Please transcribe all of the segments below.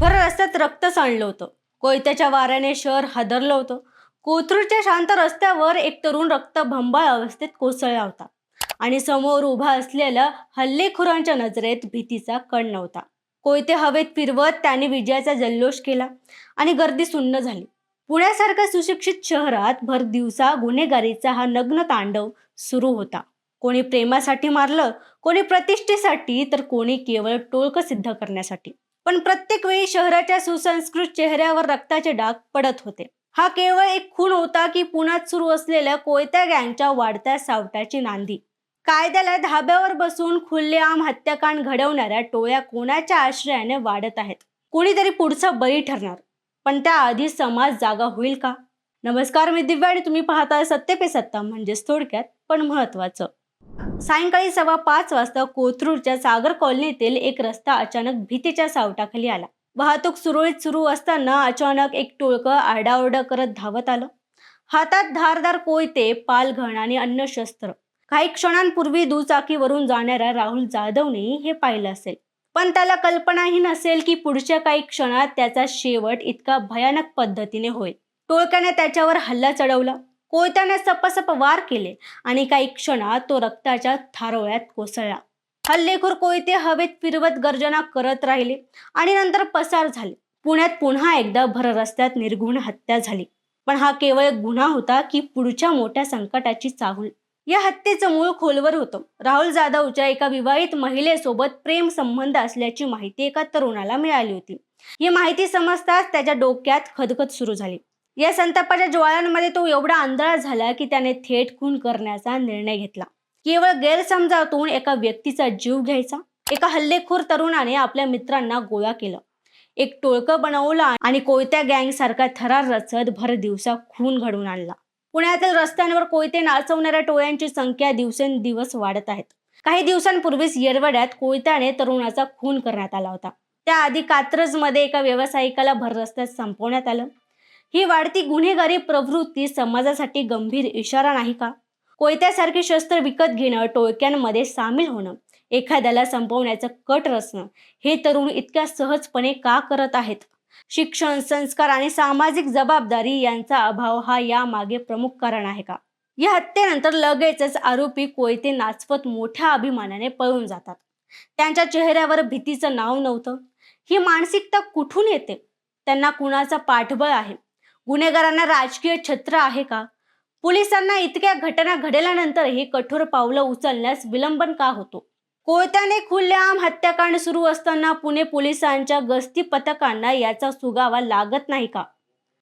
भर रस्त्यात रक्त सांडलं होतं. कोयत्याच्या वाऱ्याने शहर हादरलं होतं. कोथरूडच्या शांत रस्त्यावर एक तरुण रक्तभंबाळ अवस्थेत कोसळला होता आणि समोर उभा असलेल्या हल्लेखोरांच्या नजरेत भीतीचा कण नव्हता. कोयते हवेत फिरवत त्याने विजयाचा जल्लोष केला आणि गर्दी सुन्न झाली. पुण्यासारख्या सुशिक्षित शहरात भर दिवसा गुन्हेगारीचा हा नग्न तांडव सुरू होता. कोणी प्रेमासाठी मारलं कोणी प्रतिष्ठेसाठी तर कोणी केवळ टोळकं सिद्ध करण्यासाठी. पण प्रत्येक वेळी शहराच्या सुसंस्कृत चेहऱ्यावर रक्ताचे डाग पडत होते. हा केवळ एक खून होता की पुण्यात सुरू असलेल्या कोयत्या गँगच्या वाढत्या सावटाची नांदी. कायद्याला धाब्यावर बसून खुल्लेआम हत्याकांड घडवणाऱ्या टोळ्या कोणाच्या आश्रयाने वाढत आहेत? कोणीतरी पुढचा बळी ठरणार. पण त्याआधी समाज जागा होईल का? नमस्कार मी दिव्या आणि तुम्ही पाहताय सत्य पे सत्ता म्हणजेच थोडक्यात पण महत्वाचं सायंकाळी सव्वा पाच वाजता कोथरूडच्या सागर कॉलनीतील एक रस्ता अचानक भीतीच्या सावटाखाली आला. वाहतूक सुरळीत सुरू असताना अचानक एक टोळकं आरडाओरडा करत धावत आलं. हातात धारदार कोयते पालघण आणि अन्य शस्त्र. काही क्षणांपूर्वी दुचाकीवरून जाणाऱ्या राहुल जाधवने हे पाहिलं असेल. पण त्याला कल्पनाही नसेल की पुढच्या काही क्षणात त्याचा शेवट इतका भयानक पद्धतीने होईल. टोळक्याने त्याच्यावर हल्ला चढवला. कोयत्याने सपसप वार केले आणि काही क्षणात तो रक्ताच्या थारोळ्यात कोसळला. हल्लेखोर कोयते हवेत फिरवत गर्जना करत राहिले आणि नंतर पसार झाले. पुण्यात पुन्हा एकदा भर रस्त्यात निर्घुण हत्या झाली. पण हा केवळ एक गुन्हा होता की पुढच्या मोठ्या संकटाची चाहूल. या हत्येचं मूळ खोलवर होतं. राहुल जाधवच्या एका विवाहित महिलेसोबत प्रेम संबंध असल्याची माहिती एका तरुणाला मिळाली होती. ही माहिती समजताच त्याच्या डोक्यात खदखद सुरू झाली. या संतापाच्या ज्वाळांमध्ये तो एवढा आंधळा झाला की त्याने थेट खून करण्याचा निर्णय घेतला. केवळ गैरसमजातून एका व्यक्तीचा जीव घ्यायचा एका हल्लेखोर तरुणाने आपल्या मित्रांना गोळा केलं. एक टोळकं बनवलं आणि कोयत्या गँग सारखा थरार रचत भर दिवसा खून घडवून आणला. पुण्यातील रस्त्यांवर कोयते नाचवणाऱ्या टोळ्यांची संख्या दिवसेंदिवस वाढत आहेत काही दिवसांपूर्वीच येरवड्यात कोयत्याने तरुणाचा खून करण्यात आला होता. त्याआधी कात्रजमध्ये एका व्यावसायिकाला भर रस्त्यात संपवण्यात आलं. ही वाढती गुन्हेगारी प्रवृत्ती समाजासाठी गंभीर इशारा नाही का? कोयत्यासारखे शस्त्र विकत घेणं टोळक्यांमध्ये सामील होणं एखाद्याला संपवण्याचं कट रचणं हे तरुण इतक्या सहजपणे का करत आहेत? शिक्षण संस्कार आणि सामाजिक जबाबदारी यांचा अभाव हा यामागे प्रमुख कारण आहे का? या हत्येनंतर लगेचच आरोपी कोयते नाचवत मोठ्या अभिमानाने पळून जातात. त्यांच्या चेहऱ्यावर भीतीचं नाव नव्हतं. ही मानसिकता कुठून येते? त्यांना कुणाचा पाठबळ आहे? गुन्हेगारांना राजकीय छत्र आहे का? पोलिसांना इतक्या घटना घडल्यानंतरही कठोर पावलं उचलण्यास विलंबन का होतो? कोयत्याने खुल्लेआम हत्याकांड सुरू असताना पुणे पोलिसांच्या गस्ती पथकांना याचा सुगावा लागत नाही का?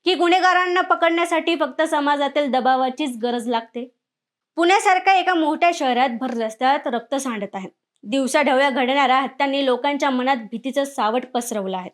की गुन्हेगारांना पकडण्यासाठी फक्त समाजातील दबावाचीच गरज लागते? पुण्यासारख्या एका मोठ्या शहरात भर रस्त्यात रक्त सांडत आहे दिवसाढवळ्या घडणाऱ्या हत्यांनी लोकांच्या मनात भीतीचं सावट पसरवलं आहे.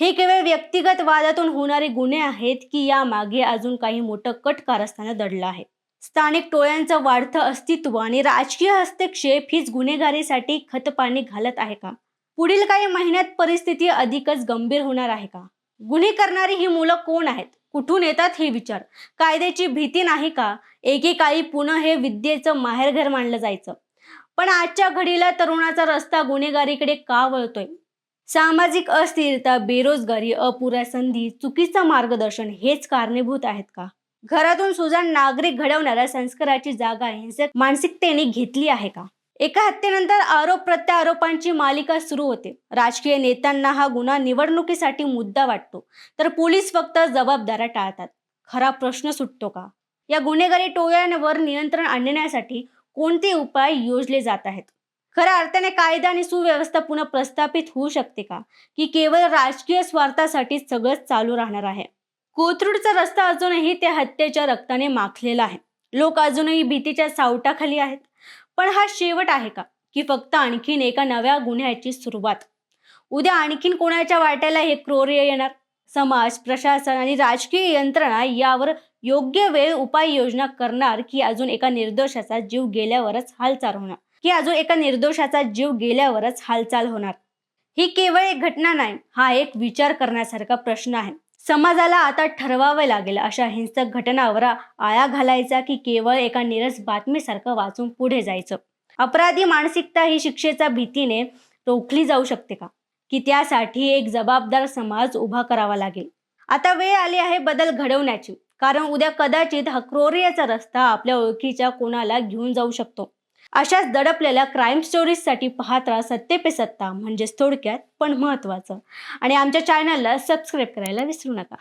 हे केवळ व्यक्तिगत वादातून होणारे गुन्हे आहेत की यामागे अजून काही मोठं कट कारस्थानं दडलं आहे. स्थानिक टोळ्यांचं वाढतं अस्तित्व आणि राजकीय हस्तक्षेप हीच गुन्हेगारीसाठी खतपाणी घालत आहे का? पुढील काही महिन्यात परिस्थिती अधिकच गंभीर होणार आहे का? गुन्हे करणारी ही मुलं कोण आहेत? कुठून येतात हे विचार? कायद्याची भीती नाही का? एकेकाळी पुणे हे विद्येचं माहेरघर मानलं जायचं. पण आजच्या घडीला तरुणाचा रस्ता गुन्हेगारीकडे का वळतोय? सामाजिक अस्थिरता बेरोजगारी अपुऱ्या संधी चुकीचं मार्गदर्शन हेच कारणीभूत आहेत का? घरातून सुजाण नागरिक घडवणाऱ्या संस्काराची जागा हिंसक मानसिकतेने घेतली आहे का? एका हत्येनंतर आरोप प्रत्यारोपांची मालिका सुरू होते. राजकीय नेत्यांना हा गुन्हा निवडणुकीसाठी मुद्दा वाटतो. तर पोलीस फक्त जबाबदाऱ्या टाळतात. खरा प्रश्न सुटतो का? या गुन्हेगारी टोळ्यांवर नियंत्रण आणण्यासाठी कोणते उपाय योजले जात आहेत? खऱ्या अर्थाने कायदा आणि सुव्यवस्था पुन्हा प्रस्थापित होऊ शकते का? की केवळ राजकीय स्वार्थासाठी सगळंच चालू राहणार आहे? कोथरूडचा रस्ता अजूनही त्या हत्येच्या रक्ताने माखलेला आहे. लोक अजूनही भीतीच्या सावटाखाली आहेत. पण हा शेवट आहे का? की फक्त आणखीन एका नव्या गुन्ह्याची सुरुवात? उद्या आणखीन कोणाच्या वाट्याला हे क्रोर्य येणार? समाज प्रशासन आणि राजकीय यंत्रणा यावर योग्य वेळ उपाययोजना करणार की अजून एका निर्दोषाचा जीव गेल्यावरच हालचाल होणार? की अजून एका निर्दोषाचा जीव गेल्यावरच हालचाल होणार. ही केवळ एक घटना नाही हा एक विचार करण्यासारखा प्रश्न आहे. समाजाला आता ठरवावे लागेल अशा हिंसक घटनावर आळा घालायचा की केवळ एका निरस बातमीसारखं वाचून पुढे जायचं? अपराधी मानसिकता ही शिक्षेच्या भीतीने रोखली जाऊ शकते का? की त्यासाठी एक जबाबदार समाज उभा करावा लागेल? आता वेळ आली आहे बदल घडवण्याची कारण उद्या कदाचित हा क्रोरियाचा रस्ता आपल्या ओळखीच्या कोणाला घेऊन जाऊ शकतो. अशाच दडपलेल्या क्राईम स्टोरीजसाठी पाहत राहा सत्ते पे सत्ता म्हणजेच थोडक्यात पण महत्त्वाचं आणि आमच्या चॅनलला सबस्क्राईब करायला विसरू नका.